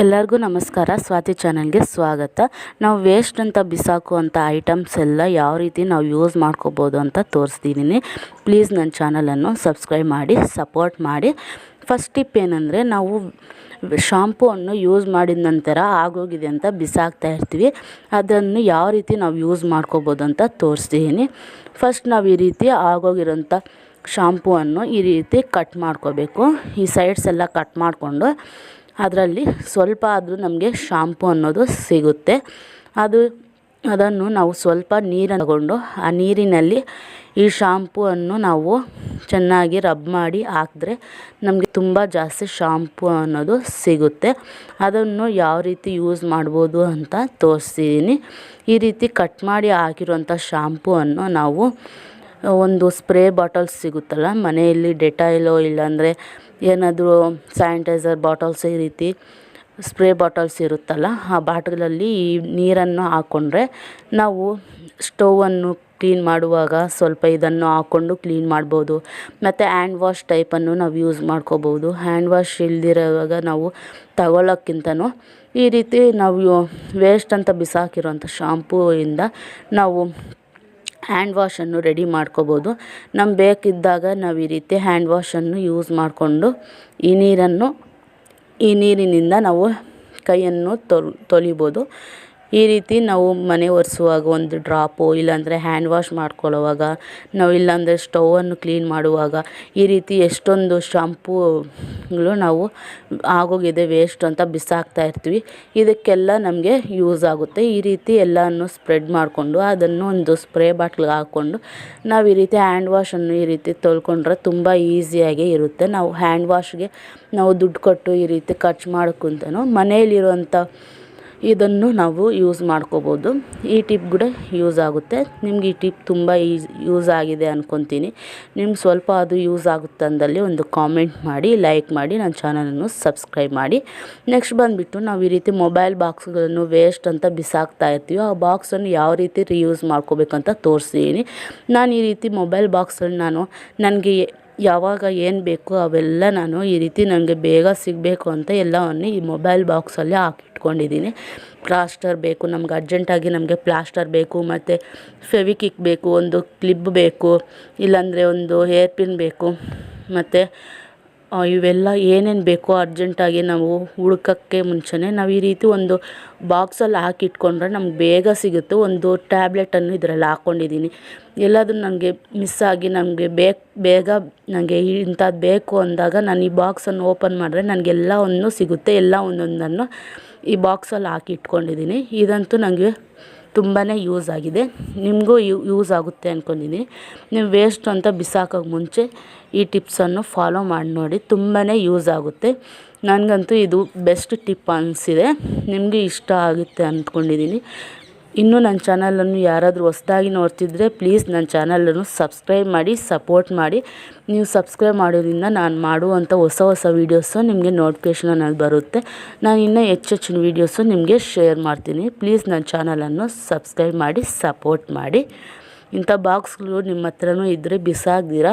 ಎಲ್ಲರಿಗೂ ನಮಸ್ಕಾರ. ಸ್ವಾತಿ ಚಾನಲ್ಗೆ ಸ್ವಾಗತ. ನಾವು ವೇಸ್ಟ್ ಅಂತ ಬಿಸಾಕುವಂಥ ಐಟಮ್ಸ್ ಎಲ್ಲ ಯಾವ ರೀತಿ ನಾವು ಯೂಸ್ ಮಾಡ್ಕೋಬೋದು ಅಂತ ತೋರಿಸ್ತಿದ್ದೀನಿ ಪ್ಲೀಸ್ ನನ್ನ ಚಾನಲನ್ನು ಸಬ್ಸ್ಕ್ರೈಬ್ ಮಾಡಿ, ಸಪೋರ್ಟ್ ಮಾಡಿ. ಫಸ್ಟ್ ಟಿಪ್ ಏನಂದರೆ ನಾವು ಶಾಂಪೂವನ್ನು ಯೂಸ್ ಮಾಡಿದ ನಂತರ ಆಗೋಗಿದೆ ಅಂತ ಬಿಸಾಕ್ತಾ ಇರ್ತೀವಿ. ಅದನ್ನು ಯಾವ ರೀತಿ ನಾವು ಯೂಸ್ ಮಾಡ್ಕೋಬೋದು ಅಂತ ತೋರಿಸ್ತಿದ್ದೀನಿ ಫಸ್ಟ್ ನಾವು ಈ ರೀತಿ ಆಗೋಗಿರೋಂಥ ಶಾಂಪೂವನ್ನು ಈ ರೀತಿ ಕಟ್ ಮಾಡ್ಕೋಬೇಕು. ಈ ಸೈಡ್ಸ್ ಎಲ್ಲ ಕಟ್ ಮಾಡಿಕೊಂಡು ಅದರಲ್ಲಿ ಸ್ವಲ್ಪ ಆದರೂ ನಮಗೆ ಶಾಂಪು ಅನ್ನೋದು ಸಿಗುತ್ತೆ. ಅದು, ಅದನ್ನು ನಾವು ಸ್ವಲ್ಪ ನೀರನ್ನು ತಗೊಂಡು ಆ ನೀರಿನಲ್ಲಿ ಈ ಶಾಂಪೂವನ್ನು ನಾವು ಚೆನ್ನಾಗಿ ರಬ್ ಮಾಡಿ ಹಾಕಿದ್ರೆ ನಮಗೆ ತುಂಬ ಜಾಸ್ತಿ ಶಾಂಪು ಅನ್ನೋದು ಸಿಗುತ್ತೆ. ಅದನ್ನು ಯಾವ ರೀತಿ ಯೂಸ್ ಮಾಡ್ಬೋದು ಅಂತ ತೋರಿಸ್ತೀನಿ ಈ ರೀತಿ ಕಟ್ ಮಾಡಿ ಹಾಕಿರುವಂಥ ಶಾಂಪೂವನ್ನು ನಾವು ಒಂದು ಸ್ಪ್ರೇ ಬಾಟಲ್ ಸಿಗುತ್ತಲ್ಲ, ಮನೆಯಲ್ಲಿ ಡೆಟಾಯಿಲೋ ಇಲ್ಲಾಂದರೆ ಏನಾದರೂ ಸ್ಯಾನಿಟೈಸರ್ ಬಾಟಲ್ಸ್ ಈ ರೀತಿ ಸ್ಪ್ರೇ ಬಾಟಲ್ಸ್ ಇರುತ್ತಲ್ಲ, ಆ ಬಾಟಲಲ್ಲಿ ಈ ನೀರನ್ನು ಹಾಕ್ಕೊಂಡ್ರೆ ನಾವು ಸ್ಟೌವನ್ನು ಕ್ಲೀನ್ ಮಾಡುವಾಗ ಸ್ವಲ್ಪ ಇದನ್ನು ಹಾಕ್ಕೊಂಡು ಕ್ಲೀನ್ ಮಾಡ್ಬೋದು. ಮತ್ತು ಹ್ಯಾಂಡ್ ವಾಶ್ ಟೈಪನ್ನು ನಾವು ಯೂಸ್ ಮಾಡ್ಕೋಬೋದು. ಹ್ಯಾಂಡ್ ವಾಶ್ ಇಲ್ದಿರೋವಾಗ ನಾವು ತಗೊಳ್ಳೋಕ್ಕಿಂತನೂ ಈ ರೀತಿ ನಾವು ವೇಸ್ಟ್ ಅಂತ ಬಿಸಾಕಿರೋಂಥ ಶಾಂಪೂಯಿಂದ ನಾವು ಹ್ಯಾಂಡ್ ವಾಶನ್ನು ರೆಡಿ ಮಾಡ್ಕೋಬೋದು. ನಮ್ಗೆ ಬೇಕಿದ್ದಾಗ ನಾವು ಈ ರೀತಿ ಹ್ಯಾಂಡ್ ವಾಶನ್ನು ಯೂಸ್ ಮಾಡಿಕೊಂಡು ಈ ನೀರನ್ನು, ಈ ನೀರಿನಿಂದ ನಾವು ಕೈಯನ್ನು ತೊಳಿಬೋದು ಈ ರೀತಿ ನಾವು ಮನೆ ಒರೆಸುವಾಗ ಒಂದು ಡ್ರಾಪು ಇಲ್ಲಾಂದರೆ ಹ್ಯಾಂಡ್ ವಾಶ್ ಮಾಡ್ಕೊಳ್ಳೋವಾಗ, ನಾವು ಇಲ್ಲಾಂದರೆ ಸ್ಟೌವನ್ನು ಕ್ಲೀನ್ ಮಾಡುವಾಗ ಈ ರೀತಿ ಎಷ್ಟೊಂದು ಶಾಂಪೂಗಳು ನಾವು ಆಗೋಗಿದೆ ವೇಸ್ಟ್ ಅಂತ ಬಿಸಾಕ್ತಾ ಇರ್ತೀವಿ. ಇದಕ್ಕೆಲ್ಲ ನಮಗೆ ಯೂಸ್ ಆಗುತ್ತೆ. ಈ ರೀತಿ ಎಲ್ಲನೂ ಸ್ಪ್ರೆಡ್ ಮಾಡಿಕೊಂಡು ಅದನ್ನು ಒಂದು ಸ್ಪ್ರೇ ಬಾಟ್ಲಿಗೆ ಹಾಕ್ಕೊಂಡು ನಾವು ಈ ರೀತಿ ಹ್ಯಾಂಡ್ ವಾಶನ್ನು ಈ ರೀತಿ ತೊಳ್ಕೊಂಡ್ರೆ ತುಂಬ ಈಸಿಯಾಗೇ ಇರುತ್ತೆ. ನಾವು ಹ್ಯಾಂಡ್ ವಾಶ್ಗೆ ನಾವು ದುಡ್ಡು ಕೊಟ್ಟು ಈ ರೀತಿ ಖರ್ಚು ಮಾಡೋಕ್ಕಿಂತನೂ ಮನೆಯಲ್ಲಿರುವಂಥ ಇದನ್ನು ನಾವು ಯೂಸ್ ಮಾಡ್ಕೋಬೋದು. ಈ ಟಿಪ್ ಕೂಡ ಯೂಸ್ ಆಗುತ್ತೆ. ನಿಮ್ಗೆ ಈ ಟಿಪ್ ತುಂಬ ಈಸ್ ಯೂಸ್ ಆಗಿದೆ ಅಂದ್ಕೊತೀನಿ ನಿಮ್ಗೆ ಸ್ವಲ್ಪ ಅದು ಯೂಸ್ ಆಗುತ್ತೆ ಅಂದಲ್ಲಿ ಒಂದು ಕಾಮೆಂಟ್ ಮಾಡಿ ಲೈಕ್ ಮಾಡಿ, ನನ್ನ ಚಾನಲನ್ನು ಸಬ್ಸ್ಕ್ರೈಬ್ ಮಾಡಿ. ನೆಕ್ಸ್ಟ್ ಬಂದುಬಿಟ್ಟು ನಾವು ಈ ರೀತಿ ಮೊಬೈಲ್ ಬಾಕ್ಸ್ಗಳನ್ನು ವೇಸ್ಟ್ ಅಂತ ಬಿಸಾಕ್ತಾ ಇರ್ತೀವೋ, ಆ ಬಾಕ್ಸನ್ನು ಯಾವ ರೀತಿ ರಿಯೂಸ್ ಮಾಡ್ಕೋಬೇಕಂತ ತೋರಿಸ್ತೀನಿ. ನಾನು ಈ ರೀತಿ ಮೊಬೈಲ್ ಬಾಕ್ಸಲ್ಲಿ ನಾನು, ನನಗೆ ಯಾವಾಗ ಏನು ಬೇಕು ಅವೆಲ್ಲ ನಾನು ಈ ರೀತಿ ನನಗೆ ಬೇಗ ಸಿಗಬೇಕು ಅಂತ ಎಲ್ಲವನ್ನು ಈ ಮೊಬೈಲ್ ಬಾಕ್ಸಲ್ಲಿ ಹಾಕಿಟ್ಕೊಂಡಿದ್ದೀನಿ. ಪ್ಲಾಸ್ಟರ್ ಬೇಕು, ನಮ್ಗೆ ಅರ್ಜೆಂಟಾಗಿ ನಮಗೆ ಪ್ಲಾಸ್ಟರ್ ಬೇಕು, ಮತ್ತು ಫೆವಿಕಿಕ್ ಬೇಕು, ಒಂದು ಕ್ಲಿಪ್ ಬೇಕು, ಇಲ್ಲಾಂದರೆ ಒಂದು ಹೇರ್ ಪಿನ್ ಬೇಕು, ಮತ್ತು ಇವೆಲ್ಲ ಏನೇನು ಬೇಕೋ ಅರ್ಜೆಂಟಾಗಿ ನಾವು ಹುಡ್ಕೋಕ್ಕೆ ಮುಂಚೆನೇ ನಾವು ಈ ರೀತಿ ಒಂದು ಬಾಕ್ಸಲ್ಲಿ ಹಾಕಿಟ್ಕೊಂಡ್ರೆ ನಮ್ಗೆ ಬೇಗ ಸಿಗುತ್ತೆ. ಒಂದು ಟ್ಯಾಬ್ಲೆಟನ್ನು ಇದರಲ್ಲಿ ಹಾಕ್ಕೊಂಡಿದ್ದೀನಿ ಎಲ್ಲಾದರೂ ನನಗೆ ಮಿಸ್ ಆಗಿ ನಮಗೆ ಬೇಕು, ಬೇಗ ನನಗೆ ಇಂಥದ್ದು ಬೇಕು ಅಂದಾಗ ನಾನು ಈ ಬಾಕ್ಸನ್ನು ಓಪನ್ ಮಾಡಿದ್ರೆ ನನಗೆಲ್ಲವನ್ನು ಸಿಗುತ್ತೆ. ಎಲ್ಲ ಒಂದೊಂದನ್ನು ಈ ಬಾಕ್ಸಲ್ಲಿ ಹಾಕಿ ಇಟ್ಕೊಂಡಿದ್ದೀನಿ ಇದಂತೂ ನನಗೆ ತುಂಬಾ ಯೂಸ್ ಆಗಿದೆ. ನಿಮಗೂ ಯೂಸ್ ಆಗುತ್ತೆ ಅಂದ್ಕೊಂಡಿದ್ದೀನಿ ನೀವು ವೇಸ್ಟ್ ಅಂತ ಬಿಸಾಕೋಕ್ಕೆ ಮುಂಚೆ ಈ ಟಿಪ್ಸನ್ನು ಫಾಲೋ ಮಾಡಿ ನೋಡಿ ತುಂಬಾ ಯೂಸ್ ಆಗುತ್ತೆ. ನನಗಂತೂ ಇದು ಬೆಸ್ಟ್ ಟಿಪ್ ಅನಿಸಿದೆ. ನಿಮಗೆ ಇಷ್ಟ ಆಗುತ್ತೆ ಅಂದ್ಕೊಂಡಿದ್ದೀನಿ ಇನ್ನೂ ನನ್ನ ಚಾನಲನ್ನು ಯಾರಾದರೂ ಹೊಸ್ದಾಗಿ ನೋಡ್ತಿದ್ರೆ ಪ್ಲೀಸ್ ನನ್ನ ಚಾನಲನ್ನು ಸಬ್ಸ್ಕ್ರೈಬ್ ಮಾಡಿ, ಸಪೋರ್ಟ್ ಮಾಡಿ. ನೀವು ಸಬ್ಸ್ಕ್ರೈಬ್ ಮಾಡೋದ್ರಿಂದ ನಾನು ಮಾಡುವಂಥ ಹೊಸ ಹೊಸ ವೀಡಿಯೋಸು ನಿಮಗೆ ನೋಟಿಫಿಕೇಷನ್ ಅನ್ನೋದು ಬರುತ್ತೆ. ನಾನು ಇನ್ನೂ ಹೆಚ್ಚೆಚ್ಚಿನ ವೀಡಿಯೋಸು ನಿಮಗೆ ಶೇರ್ ಮಾಡ್ತೀನಿ. ಪ್ಲೀಸ್ ನನ್ನ ಚಾನಲನ್ನು ಸಬ್ಸ್ಕ್ರೈಬ್ ಮಾಡಿ, ಸಪೋರ್ಟ್ ಮಾಡಿ. ಇಂಥ ಬಾಕ್ಸ್ಗಳು ನಿಮ್ಮ ಹತ್ರನೂ ಇದ್ದರೆ ಬಿಸಾಕ್ದಿರ.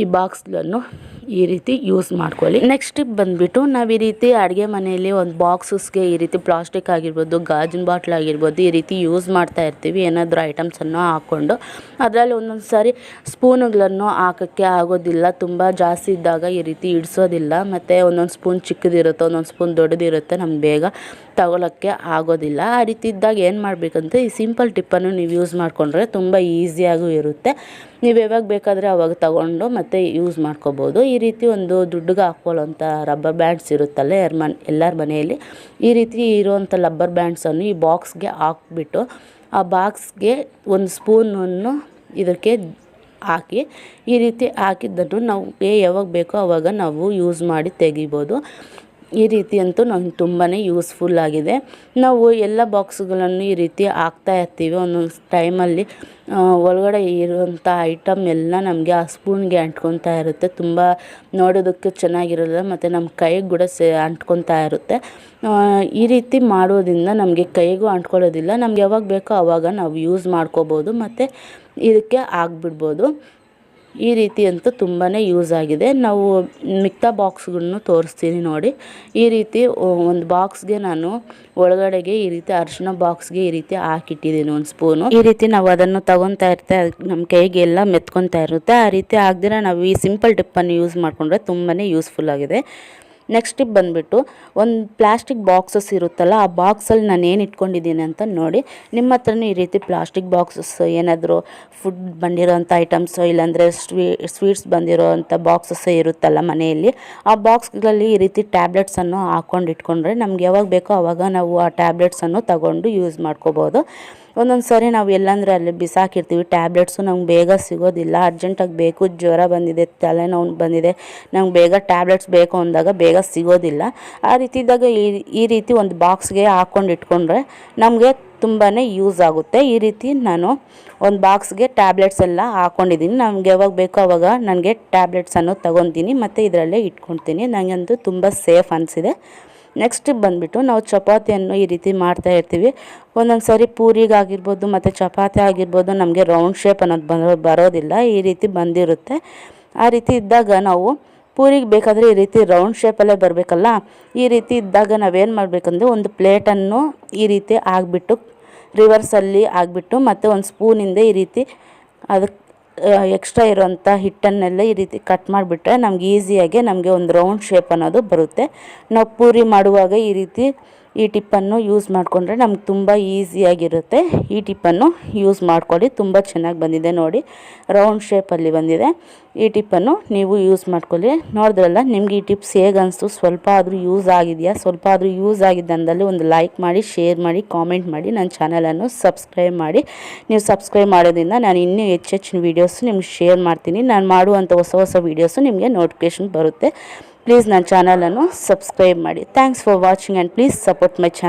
ಈ ಬಾಕ್ಸ್ಗಳನ್ನು ಈ ರೀತಿ ಯೂಸ್ ಮಾಡ್ಕೊಳ್ಳಿ. ನೆಕ್ಸ್ಟ್ ಟಿಪ್ ಬಂದ್ಬಿಟ್ಟು ನಾವು ಈ ರೀತಿ ಅಡುಗೆ ಮನೆಯಲ್ಲಿ ಒಂದು ಬಾಕ್ಸಸ್ಗೆ ಈ ರೀತಿ ಪ್ಲಾಸ್ಟಿಕ್ ಆಗಿರ್ಬೋದು, ಗಾಜಿನ ಬಾಟ್ಲ್ ಆಗಿರ್ಬೋದು ಈ ರೀತಿ ಯೂಸ್ ಮಾಡ್ತಾ ಇರ್ತೀವಿ. ಏನಾದರೂ ಐಟಮ್ಸನ್ನು ಹಾಕ್ಕೊಂಡು ಅದರಲ್ಲಿ ಒಂದೊಂದು ಸಾರಿ ಸ್ಪೂನುಗಳನ್ನು ಹಾಕೋಕ್ಕೆ ಆಗೋದಿಲ್ಲ. ತುಂಬ ಜಾಸ್ತಿ ಇದ್ದಾಗ ಈ ರೀತಿ ಇಡಿಸೋದಿಲ್ಲ. ಮತ್ತು ಒಂದೊಂದು ಸ್ಪೂನ್ ಚಿಕ್ಕದಿರುತ್ತೆ, ಒಂದೊಂದು ಸ್ಪೂನ್ ದೊಡ್ಡದಿರುತ್ತೆ, ನಮ್ಗೆ ಬೇಗ ತಗೊಳ್ಳೋಕ್ಕೆ ಆಗೋದಿಲ್ಲ. ಆ ರೀತಿ ಇದ್ದಾಗ ಏನು ಮಾಡಬೇಕಂತ ಈ ಸಿಂಪಲ್ ಟಿಪ್ಪನ್ನು ನೀವು ಯೂಸ್ ಮಾಡಿಕೊಂಡ್ರೆ ತುಂಬ ಈಸಿಯಾಗೂ ಇರುತ್ತೆ. ನೀವು ಯಾವಾಗ ಬೇಕಾದರೆ ಅವಾಗ ತಗೊಂಡು ಮತ್ತು ಯೂಸ್ ಮಾಡ್ಕೋಬೋದು. ಈ ರೀತಿ ಒಂದು ದುಡ್ಡಿಗೆ ಹಾಕೊಳ್ಳೋಂಥ ರಬ್ಬರ್ ಬ್ಯಾಂಡ್ಸ್ ಇರುತ್ತಲ್ಲ ಯಾರ ಮನೆ ಎಲ್ಲರ ಮನೆಯಲ್ಲಿ. ಈ ರೀತಿ ಇರುವಂಥ ರಬ್ಬರ್ ಬ್ಯಾಂಡ್ಸನ್ನು ಈ ಬಾಕ್ಸ್ಗೆ ಹಾಕ್ಬಿಟ್ಟು ಆ ಬಾಕ್ಸ್ಗೆ ಒಂದು ಸ್ಪೂನನ್ನು ಇದಕ್ಕೆ ಹಾಕಿ, ಈ ರೀತಿ ಹಾಕಿದ್ದನ್ನು ನಾವು ಯಾವಾಗ ಬೇಕೋ ಆವಾಗ ನಾವು ಯೂಸ್ ಮಾಡಿ ತೆಗಿಬೋದು. ಈ ರೀತಿ ಅಂತೂ ನಂಗೆ ತುಂಬಾ ಯೂಸ್ಫುಲ್ ಆಗಿದೆ. ನಾವು ಎಲ್ಲ ಬಾಕ್ಸ್ಗಳನ್ನು ಈ ರೀತಿ ಹಾಕ್ತಾ ಇರ್ತೀವಿ. ಒಂದೊಂದು ಟೈಮಲ್ಲಿ ಒಳಗಡೆ ಇರುವಂಥ ಐಟಮ್ ಎಲ್ಲ ನಮಗೆ ಆ ಸ್ಪೂನ್ಗೆ ಅಂಟ್ಕೊತಾ ಇರುತ್ತೆ. ತುಂಬ ನೋಡೋದಕ್ಕೆ ಚೆನ್ನಾಗಿರಲ್ಲ, ಮತ್ತು ನಮ್ಮ ಕೈಗೆ ಕೂಡ ಸೇ, ಅಂಟ್ಕೊತಾ ಇರುತ್ತೆ. ಈ ರೀತಿ ಮಾಡೋದ್ರಿಂದ ನಮಗೆ ಕೈಗೂ ಅಂಟ್ಕೊಳ್ಳೋದಿಲ್ಲ. ನಮ್ಗೆ ಯಾವಾಗ ಬೇಕೋ ಆವಾಗ ನಾವು ಯೂಸ್ ಮಾಡ್ಕೋಬೋದು, ಮತ್ತು ಇದಕ್ಕೆ ಹಾಕ್ಬಿಡ್ಬೋದು ಈ ರೀತಿ ಅಂತೂ ತುಂಬಾ ಯೂಸ್ ಆಗಿದೆ. ನಾವು ಮಿಕ್ತಾ ಬಾಕ್ಸ್ಗಳನ್ನು ತೋರಿಸ್ತೀನಿ ನೋಡಿ. ಈ ರೀತಿ ಒಂದು ಬಾಕ್ಸ್ಗೆ ನಾನು ಒಳಗಡೆಗೆ ಈ ರೀತಿ ಅರಿಶಿನ ಬಾಕ್ಸ್ಗೆ ಈ ರೀತಿ ಹಾಕಿಟ್ಟಿದ್ದೀನಿ ಒಂದು ಸ್ಪೂನು. ಈ ರೀತಿ ನಾವು ಅದನ್ನು ತಗೊತಾ ಇರ್ತೆ, ನಮ್ಮ ಕೈಗೆಲ್ಲ ಮೆತ್ಕೊತಾ ಇರುತ್ತೆ. ಆ ರೀತಿ ಆಗದಿರ ನಾವು ಈ ಸಿಂಪಲ್ ಟಿಪ್ಪನ್ನು ಯೂಸ್ ಮಾಡಿಕೊಂಡ್ರೆ ತುಂಬಾ ಯೂಸ್ಫುಲ್ ಆಗಿದೆ. ನೆಕ್ಸ್ಟ್ ಟಿಪ್ ಬಂದುಬಿಟ್ಟು ಒಂದು ಪ್ಲಾಸ್ಟಿಕ್ ಬಾಕ್ಸಸ್ ಇರುತ್ತಲ್ಲ, ಆ ಬಾಕ್ಸಲ್ಲಿ ನಾನು ಏನು ಇಟ್ಕೊಂಡಿದ್ದೀನಿ ಅಂತ ನೋಡಿ, ನಿಮ್ಮ ಹತ್ರನೂ ಈ ರೀತಿ ಪ್ಲಾಸ್ಟಿಕ್ ಬಾಕ್ಸಸ್ ಏನಾದರೂ ಫುಡ್ ಬಂದಿರೋಂಥ ಐಟಮ್ಸು ಇಲ್ಲಾಂದರೆ ಸ್ವೀ ಸ್ವೀಟ್ಸ್ ಬಂದಿರೋ ಅಂಥ ಬಾಕ್ಸಸ್ ಇರುತ್ತಲ್ಲ ಮನೆಯಲ್ಲಿ, ಆ ಬಾಕ್ಸ್ಗಳಲ್ಲಿ ಈ ರೀತಿ ಟ್ಯಾಬ್ಲೆಟ್ಸನ್ನು ಹಾಕ್ಕೊಂಡು ಇಟ್ಕೊಂಡ್ರೆ ನಮ್ಗೆ ಯಾವಾಗ ಬೇಕೋ ಆವಾಗ ನಾವು ಆ ಟ್ಯಾಬ್ಲೆಟ್ಸನ್ನು ತಗೊಂಡು ಯೂಸ್ ಮಾಡ್ಕೋಬೋದು. ಒಂದೊಂದು ಸಾರಿ ನಾವು ಎಲ್ಲಂದ್ರೆ ಅಲ್ಲಿ ಬಿಸಾಕಿರ್ತೀವಿ ಟ್ಯಾಬ್ಲೆಟ್ಸು ನಮ್ಗೆ ಬೇಗ ಸಿಗೋದಿಲ್ಲ ಅರ್ಜೆಂಟಾಗಿ ಬೇಕು, ಜ್ವರ ಬಂದಿದೆ, ತಲೆನೋವು ಬಂದಿದೆ, ನಂಗೆ ಬೇಗ ಟ್ಯಾಬ್ಲೆಟ್ಸ್ ಬೇಕು ಅಂದಾಗ ಬೇಗ ಸಿಗೋದಿಲ್ಲ. ಆ ರೀತಿ ಇದ್ದಾಗ ಈ ಈ ರೀತಿ ಒಂದು ಬಾಕ್ಸ್ಗೆ ಹಾಕ್ಕೊಂಡು ಇಟ್ಕೊಂಡ್ರೆ ನಮಗೆ ತುಂಬಾ ಯೂಸ್ ಆಗುತ್ತೆ. ಈ ರೀತಿ ನಾನು ಒಂದು ಬಾಕ್ಸ್ಗೆ ಟ್ಯಾಬ್ಲೆಟ್ಸ್ ಎಲ್ಲ ಹಾಕ್ಕೊಂಡಿದ್ದೀನಿ ನಮ್ಗೆ ಯಾವಾಗ ಬೇಕೋ ಅವಾಗ ನನಗೆ ಟ್ಯಾಬ್ಲೆಟ್ಸನ್ನು ತೊಗೊತೀನಿ, ಮತ್ತು ಇದರಲ್ಲೇ ಇಟ್ಕೊಳ್ತೀನಿ ನನಗಂತೂ ತುಂಬ ಸೇಫ್ ಅನಿಸಿದೆ. ನೆಕ್ಸ್ಟ್ ಬಂದುಬಿಟ್ಟು ನಾವು ಚಪಾತಿಯನ್ನು ಈ ರೀತಿ ಮಾಡ್ತಾ ಇರ್ತೀವಿ. ಒಂದೊಂದು ಸಾರಿ ಪೂರಿಗಾಗಿರ್ಬೋದು, ಮತ್ತು ಚಪಾತಿ ಆಗಿರ್ಬೋದು, ನಮಗೆ ರೌಂಡ್ ಶೇಪ್ ಅನ್ನೋದು ಬರೋ, ಬರೋದಿಲ್ಲ. ಈ ರೀತಿ ಬಂದಿರುತ್ತೆ. ಆ ರೀತಿ ಇದ್ದಾಗ ನಾವು ಪೂರಿಗೆ ಬೇಕಾದರೆ ಈ ರೀತಿ ರೌಂಡ್ ಶೇಪಲ್ಲೇ ಬರಬೇಕಲ್ಲ? ಈ ರೀತಿ ಇದ್ದಾಗ ನಾವೇನು ಮಾಡಬೇಕಂದ್ರೆ ಒಂದು ಪ್ಲೇಟನ್ನು ಈ ರೀತಿ ಆಗಿಬಿಟ್ಟು ರಿವರ್ಸಲ್ಲಿ ಆಗಿಬಿಟ್ಟು, ಮತ್ತು ಒಂದು ಸ್ಪೂನಿಂದ ಈ ರೀತಿ ಅದಕ್ಕೆ ಎಕ್ಸ್ಟ್ರಾ ಇರೋಂಥ ಹಿಟ್ಟನ್ನೆಲ್ಲ ಈ ರೀತಿ ಕಟ್ ಮಾಡಿಬಿಟ್ರೆ ನಮ್ಗೆ ಈಸಿಯಾಗಿ ನಮಗೆ ಒಂದು ರೌಂಡ್ ಶೇಪ್ ಅನ್ನೋದು ಬರುತ್ತೆ. ನಾವು ಪೂರಿ ಮಾಡುವಾಗ ಈ ರೀತಿ ಈ ಟಿಪ್ಪನ್ನು ಯೂಸ್ ಮಾಡಿಕೊಂಡ್ರೆ ನಮ್ಗೆ ತುಂಬ ಈಸಿಯಾಗಿರುತ್ತೆ. ಈ ಟಿಪ್ಪನ್ನು ಯೂಸ್ ಮಾಡ್ಕೊಳ್ಳಿ. ತುಂಬ ಚೆನ್ನಾಗಿ ಬಂದಿದೆ ನೋಡಿ. ರೌಂಡ್ ಶೇಪಲ್ಲಿ ಬಂದಿದೆ. ಈ ಟಿಪ್ಪನ್ನು ನೀವು ಯೂಸ್ ಮಾಡ್ಕೊಳ್ಳಿ. ನೋಡಿದ್ರಲ್ಲ, ನಿಮ್ಗೆ ಈ ಟಿಪ್ಸ್ ಹೇಗೆ ಅನಿಸ್ತು? ಸ್ವಲ್ಪ ಆದರೂ ಯೂಸ್ ಆಗಿದೆಯಾ? ಸ್ವಲ್ಪ ಆದರೂ ಯೂಸ್ ಆಗಿದ್ದಂದಲ್ಲಿ ಒಂದು ಲೈಕ್ ಮಾಡಿ, ಶೇರ್ ಮಾಡಿ, ಕಾಮೆಂಟ್ ಮಾಡಿ, ನನ್ನ ಚಾನಲನ್ನು ಸಬ್ಸ್ಕ್ರೈಬ್ ಮಾಡಿ. ನೀವು ಸಬ್ಸ್ಕ್ರೈಬ್ ಮಾಡೋದ್ರಿಂದ ನಾನು ಇನ್ನೂ ಹೆಚ್ಚು ಹೆಚ್ಚಿನ ವೀಡಿಯೋಸ್ ನಿಮ್ಗೆ ಶೇರ್ ಮಾಡ್ತೀನಿ. ನಾನು ಮಾಡುವಂಥ ಹೊಸ ಹೊಸ ವೀಡಿಯೋಸು ನಿಮಗೆ ನೋಟಿಫಿಕೇಶನ್ ಬರುತ್ತೆ. ಪ್ಲೀಸ್ ನನ್ನ ಚಾನಲನ್ನು ಸಬ್ಸ್ಕ್ರೈಬ್ ಮಾಡಿ. Thanks for watching and please support my channel